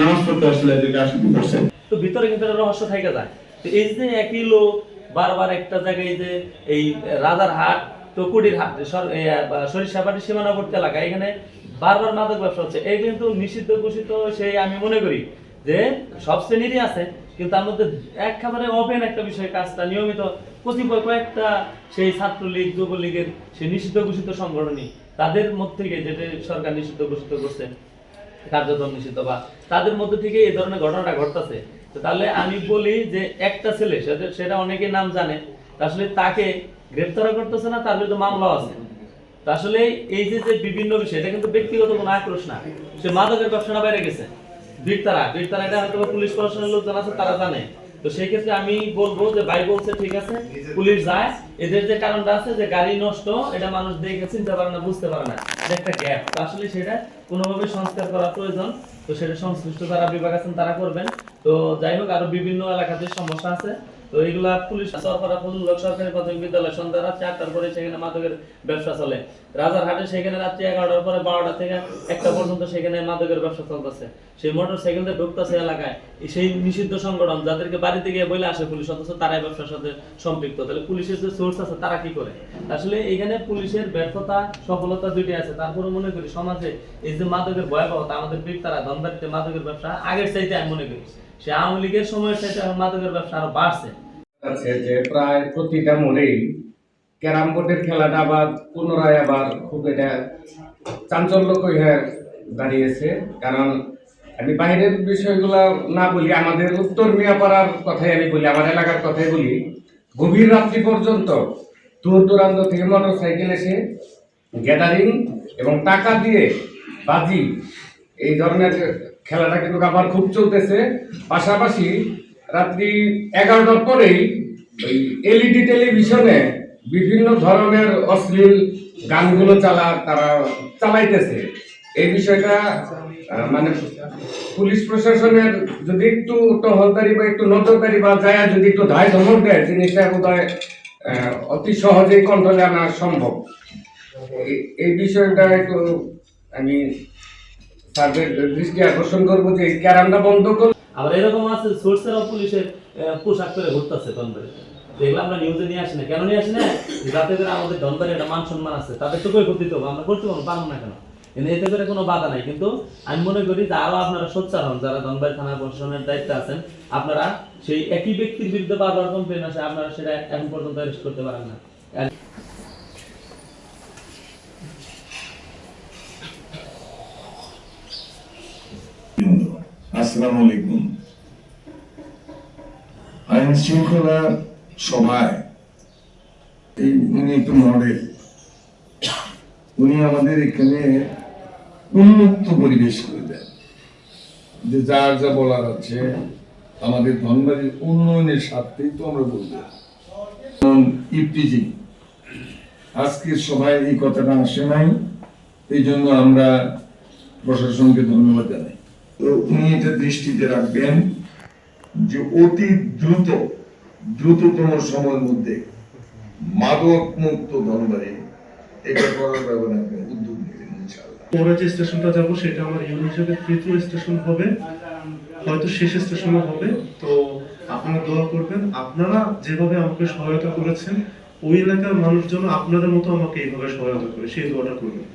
নামাজ পড়তে আসলে তো ভিতরে রহস্য যায়। এই যে একই লোক বারবার একটা জায়গায় যে এই রাজার হাট, তো হাট সীমানাবর্তী এলাকা এখানে বারবার মাদক ব্যবসা হচ্ছে। এই কিন্তু নিষিদ্ধ ঘোষিত সেই আমি মনে করি যে সব শ্রেণীরই আছে, কিন্তু তার মধ্যে একেবারে ওপেন একটা বিষয়, কাজটা নিয়মিত কতিপয় কয়েকটা সেই ছাত্রলীগ, যুবলীগের সেই নিষিদ্ধ ঘোষিত সংগঠনই তাদের মধ্যে থেকে যেটা সরকার নিষিদ্ধ ঘোষিত করছে কার্যক্রম নিষিদ্ধ বা তাদের মধ্যে থেকে এই ধরনের ঘটনাটা ঘটতেছে। তাহলে আমি বলি যে একটা ছেলে সেটা- অনেকে নাম জানে আসলে তাকে গ্রেপ্তার করতেছে না, তার বিরুদ্ধে মামলাও আছে। আসলে এই যে যে বিভিন্ন বিষয়, এটা কিন্তু ব্যক্তিগত কোনো আক্রোশ না। সে মাদকের ব্যবসাটা বাইরে গেছে। বীরতারা বীরতারা এটা পুলিশ প্রশাসনের লোকজন আছে, তারা জানে। তো সেই ক্ষেত্রে আমি বলব যে ভাই বলছে, ঠিক আছে, পুলিশ যায়। এদের যে কারণটা আছে যে গাড়ি নষ্ট, এটা মানুষ দেখে চিনতে পারে না, বুঝতে পারে না। একটা গ্যাপ। তো আসলে সেটা কোনোভাবে সংস্কার করা প্রয়োজন। তো সেটা সংশ্লিষ্ট যারা বিভাগ আছেন তারা করবেন। তো যাই হোক, আরও বিভিন্ন এলাকাতে সমস্যা আছে। সরকার প্রাথমিক বিদ্যালয় সন্ধ্যা পরে সেখানে মাদকের ব্যবসা চলে। সেখানে রাত্রি এগারোটার পরে বারোটা থেকে একটা পর্যন্ত সেখানে মাদকের ব্যবসা চলতেছে। সেই ঢুকতেছে এলাকায়। সেই নিষিদ্ধ সংগঠন যাদেরকে বলে আসে পুলিশ, অথচ তারাই ব্যবসার সাথে সম্পৃক্ত। তাহলে পুলিশের যে সোর্স আছে, তারা কি করে? আসলে এখানে পুলিশের ব্যর্থতা, সফলতা দুইটাই আছে। তারপরে মনে করি সমাজে এই যে মাদকের ভয়াবহতা, আমাদের বৃত্তারা, ধনবাড়িতে মাদকের ব্যবসা আগের চাইতে আমি মনে করি। সে আওয়ামী লীগের সময়ের এখন মাদকের ব্যবসা আরও বাড়ছে। আছে যে প্রায় প্রতিটা মোড়েই ক্যারাম বোর্ডের খেলাটা আবার পুনরায় আবার খুব এটা চাঞ্চল্যকর হয়ে দাঁড়িয়েছে। কারণ আমি বাইরের বিষয়গুলো না বলি, আমাদের উত্তর মিয়াপাড়ার কথাই আমি বলি, আমার এলাকার কথাই বলি। গভীর রাত্রি পর্যন্ত দূর দূরান্ত থেকে মোটর সাইকেল এসে গ্যাদারিং এবং টাকা দিয়ে বাজি, এই ধরনের খেলাটা কিন্তু আবার খুব চলতেছে। পাশাপাশি রাত্রি এগারোটার পরেই ওই এলইডি টেলিভিশনে বিভিন্ন ধরনের অশ্লীল গানগুলো চালা, তারা চালাইতেছে। এই বিষয়টা মানে পুলিশ প্রশাসনের যদি একটু টহলদারি বা একটু নজরদারি বা যায়, যদি একটু ধায় ধমক দেয়, জিনিসটা বোধহয় অতি সহজেই কন্ট্রোলে আনা সম্ভব। এই- এই বিষয়টা একটু আমি আমরা কেন? নিয়ে এতে করে কোনো বাধা নাই। কিন্তু আমি মনে করি যে আরও আপনারা সোচ্চার হন, যারা ধনবাড়ি থানা প্রশাসনের দায়িত্বে আছেন, আপনারা সেই একই ব্যক্তির বিরুদ্ধে আপনারা সেটা এখন পর্যন্ত করতে পারেন না। আসসালামু আলাইকুম আইন শৃঙ্খলা সভায় এই উনি একটু মডেল। উনি আমাদের এখানে উন্মুক্ত পরিবেশ করে দেন। যে যার যা বলার আছে, আমাদের ধনবাড়ির উন্নয়নের স্বার্থেই তো আমরা বলব। ইফটিজিং, আজকের সভায় এই কথাটা আসে নাই। এই জন্য আমরা প্রশাসনকে ধন্যবাদ জানাই। তো উনি এটা দৃষ্টিতে রাখবেন যে অতি দ্রুত, দ্রুততম সময়ের মধ্যে মাদক মুক্ত ধনবাড়ি এটা করার আপনি উদ্যোগ নেবেন পরে যে স্টেশনটা যাব, সেটা আমার ইউন হিসেবে তৃতীয় স্টেশন হবে। হয়তো শেষ স্টেশনও হবে। তো আপনারা দোয়া করবেন, আপনারা যেভাবে আমাকে সহায়তা করেছেন, ওই এলাকার মানুষজন আপনাদের মতো আমাকে এইভাবে সহায়তা করে, সেই দোয়াটা করবেন।